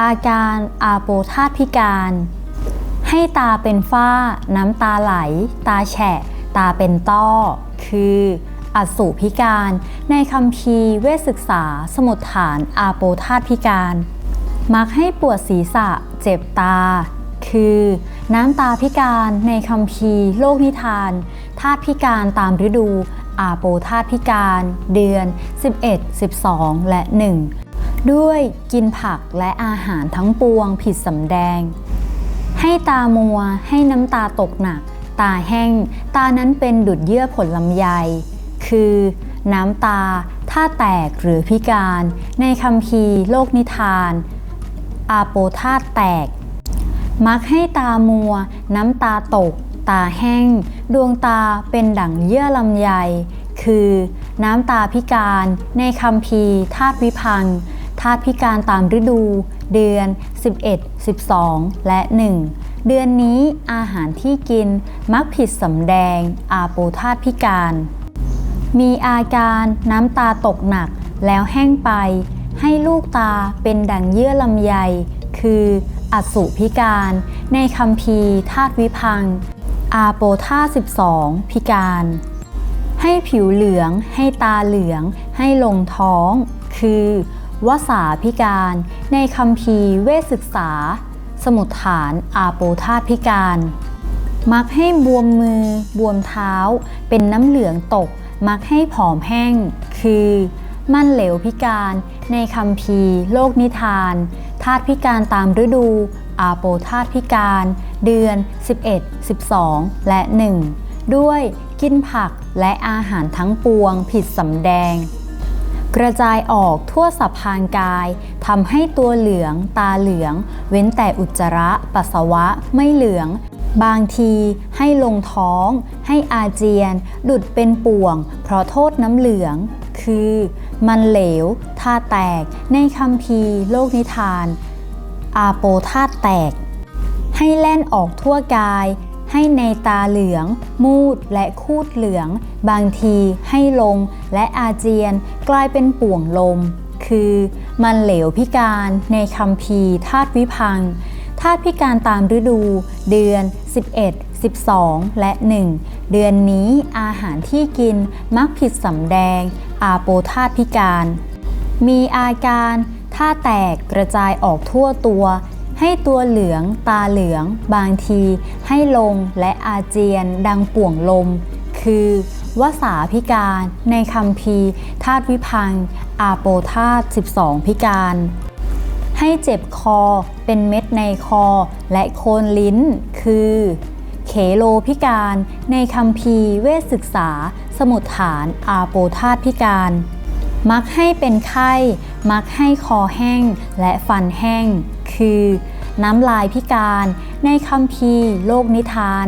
อาการอาโปธาตพิการ ให้ตาเป็นฝ้า น้ำตาไหล ตาแฉะ ตาเป็นต้อ คืออสุพิการ ในคัมภีเวศึกษา สมุดฐานอาโปธาตพิการ มักให้ปวดศีรษะ เจ็บตา คือน้ำตาพิการในคัมภีโลกนิทานธาตุพิการตามฤดูอาโปธาตุพิการ เดือน 11 12 และ 1 ด้วยกินผักและอาหารทั้งปวงผิดสำแดง ให้ตามัวให้น้ำตาตกหนัก ตาแห้ง ตานั้นเป็นดุดเยื่อผลลำไย คือ น้ำตาท่าแตกหรือพิการ ในคัมภีโลกนิทาน อาโปธาตแตก มักให้ตามัว น้ำตาตก ตาแห้ง ดวงตาเป็นดั่งเยื่อลำไย คือ น้ำตาพิการ ในคัมภีธาตุวิพัง ธาตุพิการตามฤดู เดือน 11 12 และ 1 เดือนนี้อาหารที่กินมักผิดสำแดง อาโปธาตุพิการ มีอาการน้ำตาตกหนักแล้วแห้งไป ให้ลูกตาเป็นดังเยื่อลำไย คืออสุพิการ ในคัมภีธาตุวิพัง อาโปธาตุ12 พิการให้ผิวเหลือง ให้ตาเหลือง ให้ลงท้อง คือ วสาพิการ ในคัมภีเวศึกษา สมุดฐานอาโปธาตพิการ มักให้บวมมือ บวมเท้า เป็นน้ำเหลืองตก มักให้ผอมแห้ง คือ มั่นเหลวพิการ ในคัมภีโลกนิทาน ธาตุพิการตามฤดู อาโปธาตุพิการ เดือน 11 12 และ 1 ด้วยกินผักและอาหารทั้งปวงผิดสำแดง กระจายออกทั่วสัพพางกายทำให้ตัวเหลือง ตาเหลือง เว้นแต่อุจจาระ ปัสสาวะไม่เหลือง บางทีให้ลงท้อง ให้อาเจียน ดุดเป็นป่วง เพราะโทษน้ำเหลือง คือ มันเหลวท่าแตก ในคัมภีโลกนิทาน อาโปธาตุแตก ให้แล่นออกทั่วกาย ให้ในตาเหลือง มูดและคูดเหลือง บางทีให้ลงและอาเจียนกลายเป็นป่วงลม คือ มันเหลวพิการในคัมภีธาตุวิพังธาตุพิการตามฤดู เดือน 11 12 และ 1 เดือนนี้อาหารที่กินมักผิดสำแดง อาโปธาตุพิการ มีอาการท่าแตกกระจายออกทั่วตัว ให้ตัวเหลือง ตาเหลือง บางที ให้ลงและอาเจียน ดังป่วงลม คือวสาพิการในคัมภีธาตุวิพัง อาโปธาตุ12 พิการ ให้เจ็บคอเป็นเม็ดในคอและโคนลิ้น คือ เขโลพิการในคัมภีเวชศึกษา สมุดฐานอาโปธาตุพิการ มักให้เป็นไข้ มักให้คอแห้งและฟันแห้ง คือ น้ำลายพิการในคัมภีโลกนิทาน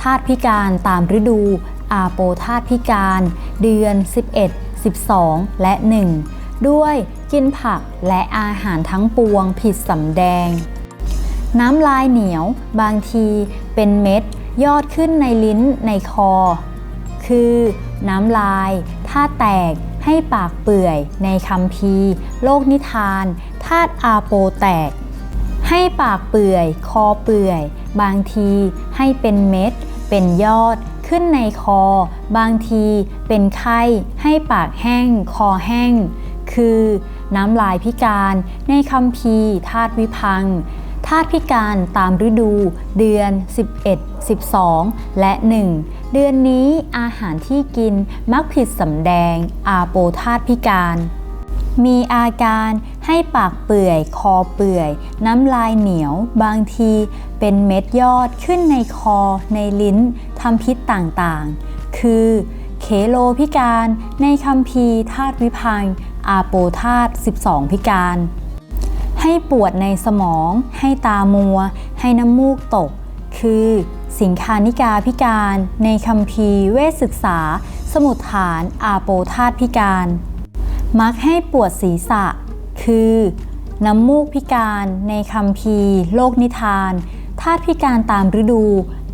ธาตุพิการตามฤดู อาโปธาตุพิการ เดือน 11 12 และ 1 ด้วยกินผักและอาหารทั้งปวงผิดสำแดง น้ำลายเหนียวบางทีเป็นเม็ดยอดขึ้นในลิ้นในคอ คือ น้ำลายท่าแตกให้ปากเปื่อยในคัมภีโลกนิทานธาตุอาโปแตก ให้ปากเปื่อย คอเปื่อย บางทีให้เป็นเม็ด เป็นยอด ขึ้นในคอ บางทีเป็นไข้ ให้ปากแห้ง คอแห้ง คือน้ำลายพิการในคัมภีร์ธาตุวิพังธาตุพิการตามฤดู เดือน 11 12 และ 1 เดือนนี้อาหารที่กินมักผิดสำแดงอาโปธาตุพิการ มีอาการให้ปากเปื่อย คอเปื่อย น้ำลายเหนียว บางทีเป็นเม็ดยอดขึ้นในคอในลิ้นทำพิษต่างๆ คือเคโลพิการในคัมภีธาตุวิพังอาโปธาตุ12 พิการ ให้ปวดในสมอง ให้ตามัว ให้น้ำมูกตก คือสิงคานิกาพิการในคัมภีเวชศึกษา สมุดฐานอาโปธาตุพิการ มักให้ปวดศีรษะ คือน้ำมูกพิการในคัมภีโลกนิทานธาตุพิการตามฤดู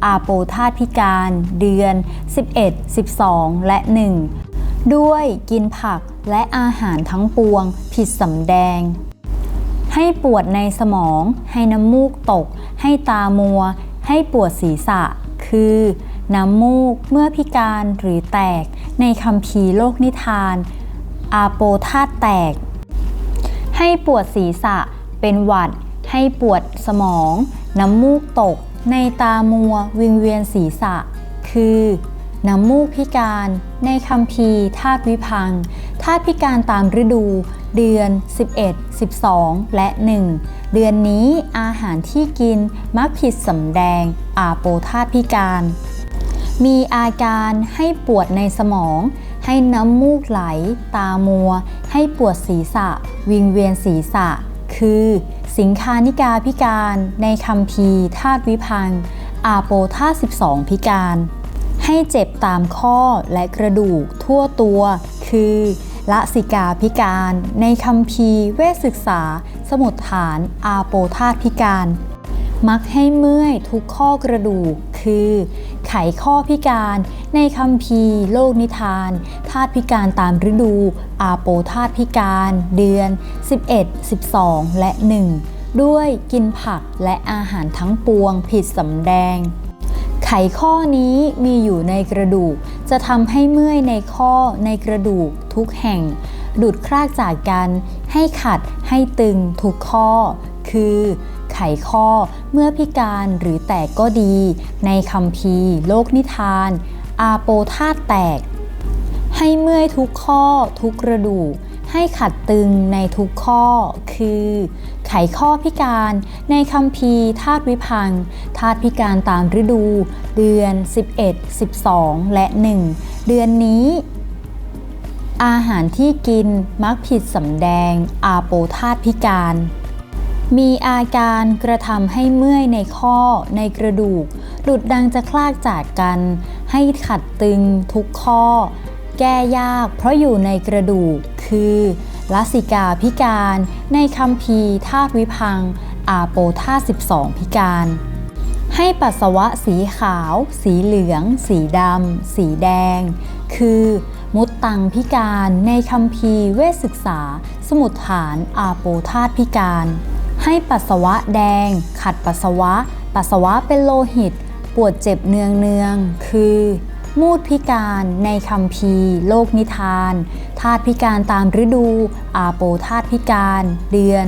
อาโปธาตุพิการ เดือน 11 12 และ 1 ด้วยกินผักและอาหารทั้งปวง ผิดสำแดง ให้ปวดในสมอง ให้น้ำมูกตก ให้ตามัว ให้ปวดศีรษะ คือน้ำมูกเมื่อพิการหรือแตกในคำพีโลกนิทาน อาโปธาตุแตก ให้ปวดศีรษะ เป็นหวัด ให้ปวดสมอง น้ำมูกตก ในตามัว วิงเวียนศีรษะ คือ น้ำมูกพิการ ในคำพีธาตุวิพังธาตุพิการตามฤดู เดือน 11 12 และ 1 เดือนนี้อาหารที่กินมักผิดสำแดง อาโปธาตุพิการ มีอาการให้ปวดในสมอง ให้น้ำมูกไหล ตามัว ให้ปวดศีรษะ วิงเวียนศีรษะ คือ สิงคานิกาพิการในคำพีธาตุวิพังอาโปธาตุ12 พิการ ให้เจ็บตามข้อและกระดูกทั่วตัว คือละสิกาพิการในคำพีเวชศึกษา สมุดฐานอาโปธาตุพิการ มักให้เมื่อยทุกข้อกระดูกคือ ไขข้อพิการในคำพีโลกนิทานธาตุพิการตามฤดู อาโปธาตุพิการ เดือน 11 12 และ 1 ด้วยกินผักและอาหารทั้งปวงผิดสำแดง ไขข้อนี้มีอยู่ในกระดูก จะทำให้เมื่อยในข้อในกระดูกทุกแห่ง ดูดครากจากกัน ให้ขัดให้ตึงทุกข้อ คือ ไขข้อเมื่อพิการหรือแตกก็ดี ในคำพีโลกนิทาน อาโปธาตุแตก ให้เมื่อยทุกข้อทุกกระดูกให้ขัดตึงในทุกข้อ คือ ไขข้อพิการในคำพีธาตุวิพังธาตุพิการตามฤดู เดือน 11 12 และ 1 เดือนนี้ อาหารที่กินมักผิดสำแดงอาโปธาตุพิการ มีอาการกระทำให้เมื่อยในข้อในกระดูกดุดดังจะคลากจากกัน ให้ขัดตึงทุกข้อ แก้ยากเพราะอยู่ในกระดูก คือลัสิกาพิการในคำพีร์ธาตุวิพัง อาโปธาตุ12 พิการ ให้ปัสสาวะสีขาว สีเหลือง สีดำ สีแดง คือมุตตังพิการในคำพีร์เวชศึกษา สมุดฐานอาโปธาตุพิการ ให้ปัสสาวะแดง ขัดปัสสาวะ ปัสสาวะเป็นโลหิต ปวดเจ็บเนืองเนือง คือ มูดพิการในคำพีโลกนิทาน ธาตุพิการตามฤดู อาโปธาตุพิการ เดือน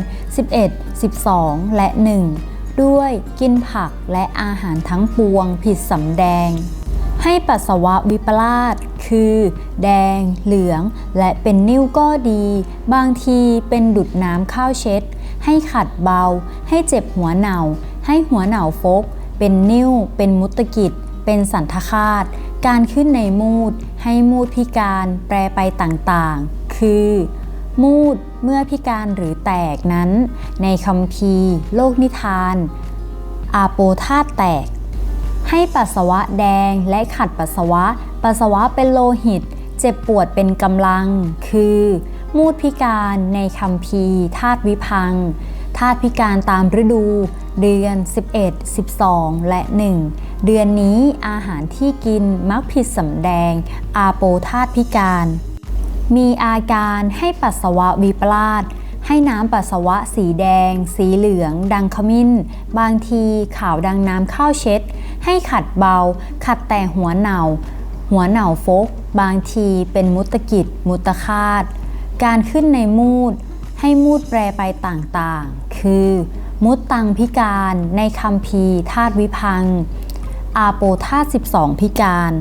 11 12 และ 1 ด้วยกินผักและอาหารทั้งปวงผิดสำแดง ให้ปัสสาวะวิปลาสคือ แดง เหลือง และเป็นนิ่วก็ดี บางทีเป็นดุดน้ำข้าวเช็ด ให้ขัดเบา ให้เจ็บหัวเหนาให้หัวเหนาฟก เป็นนิ่วเป็นมุตกิจ เป็นสันทคาต การขึ้นในมูด ให้มูดพิการ แปรไปต่างๆ คือ มูดเมื่อพิการหรือแตกนั้น ในคำพีโลกนิทาน อาโปธาตแตก ให้ปัสสาวะแดงและขัดปัสสาวะ ปัสสาวะเป็นโลหิต เจ็บปวดเป็นกำลัง คือ มูดพิการในคำพีธาตุวิพังธาตุพิการตามฤดู เดือน 11 12 และ 1 เดือนนี้อาหารที่กินมักผิดสำแดง อาโปธาตุพิการ มีอาการให้ปัสสาวะวิปลาสให้น้ำปัสสาวะสีแดง สีเหลือง ดังขมิ้น บางทีขาวดังน้ำข้าวเช็ด ให้ขัดเบา ขัดแต่หัวเหนาหัวเหนาฟก บางทีเป็นมุตกิจ มุตคาต การขึ้นในมูดให้มูดแปรไปต่างๆ คือ มุตตังพิการในคำพีธาตุวิพัง อาโปธาตุ12 พิการ